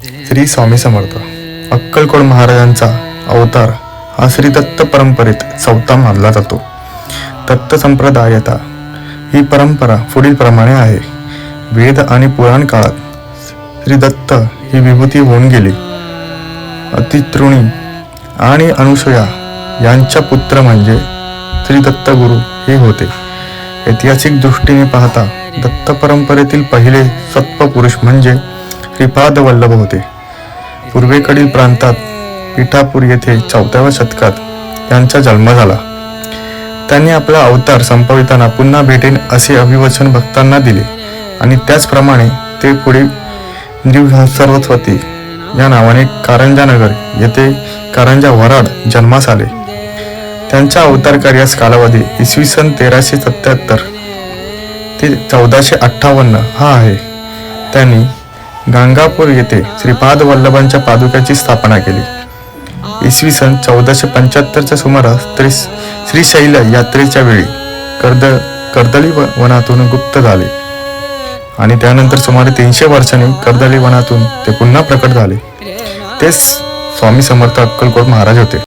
श्री स्वामी समर्थ अक्कलकोट महाराजांचा अवतार हा श्री दत्त परंपरेत चौथा मानला जातो. दत्त संप्रदायता ही परंपरा पुढील प्रमाणे आहे. वेद आणि पुराण काळात श्री दत्त ही विभूती होऊन गेली. अतितृणी आणि अनुसया यांच्या पुत्र म्हणजे श्री दत्त गुरु हे होते. ऐतिहासिक दृष्टीने पाहता दत्त परंपरेतील पहिले सत्व पुरुष म्हणजे श्रीपाद वल्लभ होते. पूर्वेकडील प्रांतात पिठापूर येथे चौथ्याव्या शतकात त्यांचा जन्म झाला. त्यांनी आपला अवतार संपविताना पुन्हा भेटेन असे अभिवचन भक्तांना दिले आणि त्याचप्रमाणे ते पुढे सरस्वती या नावाने कारंजानगर येथे कारंजा वराड जन्मास आले. त्यांच्या अवतार कार्यास कालावधी इसवी सन तेराशे सत्याहत्तर ते चौदाशे अठ्ठावन्न हा आहे. त्यांनी गांगापूर येथे श्रीपाद वल्लभांच्या पादुक्याची स्थापना केली. इसवी सन चौदाशे पंच्याहत्तरच्या सुमारास ते श्रीशैल यात्रेच्या वेळी कर्द कर्दळी वनातून गुप्त झाले. आणि त्यानंतर सुमारे तीनशे वर्षांनी कर्दळी वनातून ते पुन्हा प्रकट झाले. तेच स्वामी समर्थ अक्कलकोट महाराज होते.